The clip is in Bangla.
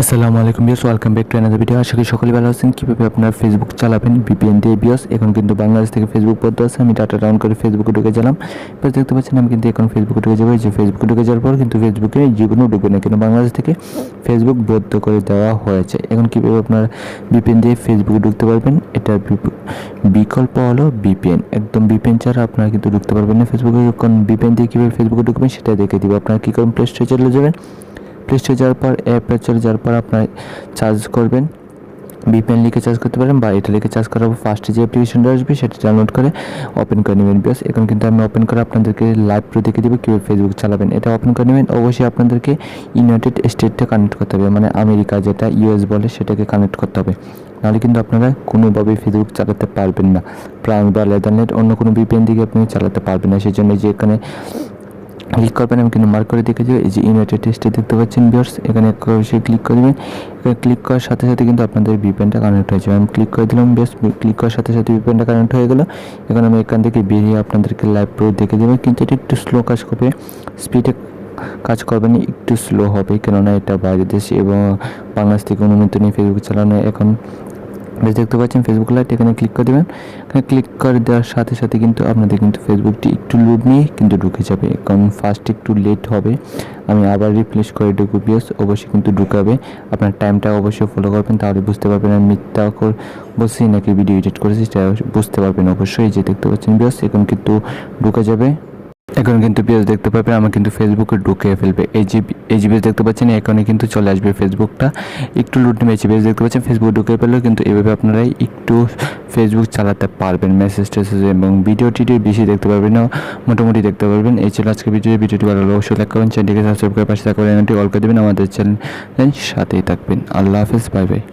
আসসালামু আলাইকুম বিয়স welcome back to another video আশা করি সকলে ভালো আছেন। কীভাবে আপনার ফেসবুক চালাবেন ভিপিএন দিয়ে বিয়স এখন কিন্তু বাংলাদেশ থেকে ফেসবুক বদ্ধ আছে। আমি ডাটা ডাউন করে ফেসবুকে ঢুকে গেলাম। এবার দেখতে পাচ্ছেন আমি কিন্তু এখন ফেসবুকে ঢুকে যাব। যে ফেসবুকে ঢুকে যাওয়ার পর কিন্তু ফেসবুকে যেগুলো ঢুকবে না কিন্তু বাংলাদেশ থেকে ফেসবুক বদ্ধ করে দেওয়া হয়েছে। এখন কীভাবে আপনার ভিপিএন দিয়ে ফেসবুকে ঢুকতে পারবেন? এটার বিকল্প হলো ভিপিএন একদম ভিপিএন ছাড়া আপনারা কিন্তু ঢুকতে পারবেন না ফেসবুকে যখন ভিপিএন দিয়ে কীভাবে ফেসবুকে ঢুকবেন সেটা দেখে দিব। আপনারা কী করবেন? প্লে স্টোরে চলে যাবেন। প্লে স্টোরে যাওয়ার পর অ্যাপে চলে যাওয়ার পর আপনার চার্জ করবেন। ভিপিএন লিখে চার্জ করতে পারেন বা এটা লিখে চার্জ করার ফার্স্টে যে অ্যাপ্লিকেশনটা আসবে সেটা ডাউনলোড করে ওপেন করে নেবেন। বিকজ এখন কিন্তু আমি ওপেন করে আপনাদেরকে লাইভ প্রো দেখে দেবো কীভাবে ফেসবুক চালাবেন। এটা ওপেন করে নেবেন, অবশ্যই আপনাদেরকে ইউনাইটেড স্টেটটা কানেক্ট করতে হবে। মানে আমেরিকা যেটা ইউএস বলে সেটাকে কানেক্ট করতে হবে। নাহলে কিন্তু আপনারা কোনোভাবেই ফেসবুক চালাতে পারবেন না। প্রাণ বা লেদারনেট অন্য কোনো ভিপিএন দিকে আপনি চালাতে পারবেন না। সেই জন্য যে এখানে ক্লিক করবেন, আমি কিন্তু মার্ক করে দেখে যাব। এই যে ইউনাইটেড স্টেট দেখতে পাচ্ছেন বিয়ার্স এখানে অবশ্যই ক্লিক করে দেবেন। এখানে ক্লিক করার সাথে সাথে কিন্তু আপনাদের ভিপিএনটা কানেক্ট হয়ে যাবে। আমি ক্লিক করে দিলাম, বেশ ক্লিক করার সাথে সাথে ভিপিএনটা কানেক্ট হয়ে গেলো। এখন আমি এখান থেকে বেরিয়ে আপনাদেরকে লাইভ প্রো দেখে দেবো। কিন্তু এটা একটু স্লো কাজ করবে। স্পিডে কাজ করবে না, একটু স্লো হবে। কেননা এটা বাইরের দেশ এবং বাংলাদেশ থেকে অনুমতি নিয়ে ফেসবুক চালানো এখন বেশ দেখতে পাচ্ছেন ফেসবুক লাইট এখানে ক্লিক করে দেবেন। এখানে ক্লিক করে দেওয়ার সাথে সাথে কিন্তু আপনাদের কিন্তু ফেসবুকটি একটু লোড নিয়ে কিন্তু ঢুকে যাবে। কারণ ফার্স্ট একটু লেট হবে। আমি আবার রিপ্লেস করে ঢুকবো বিয়স অবশ্যই কিন্তু ঢুকাবে আপনার টাইমটা অবশ্যই ফলো করবেন, তাহলে বুঝতে পারবেন আমি মিথ্যা বলছি নাকি ভিডিও এডিট করেছি, সেটা বুঝতে পারবেন অবশ্যই যে দেখতে পাচ্ছেন। বিয়স এখন কিন্তু ঢুকে যাবে। এখন কিন্তু পেজ দেখতে পাবেন আমার কিন্তু ফেসবুকে ঢুকে ফেলবে। এই যে এই যে পেজ দেখতে পাচ্ছেন, এখানে কিন্তু চলে আসবে ফেসবুকটা একটু লুট নেবে এই পেজ দেখতে পাচ্ছেন ফেসবুক ঢুকে ফেললেও কিন্তু এভাবে আপনারাই একটু ফেসবুক চালাতে পারবেন মেসেজ টেসেজ এবং ভিডিও টিডিও বেশি দেখতে পারবেন না, মোটামুটি দেখতে পারবেন। এই ছিল আজকে ভিডিও ভিডিওটি ভালো লাগলে অবশ্যই লাইক করবেন চ্যানেলটিকে সাবস্ক্রাইব করে পাশে থাকবেন অল করে দেবেন আমাদের চ্যানেল সাথেই থাকবেন। আল্লাহ হাফেজ বাই বাই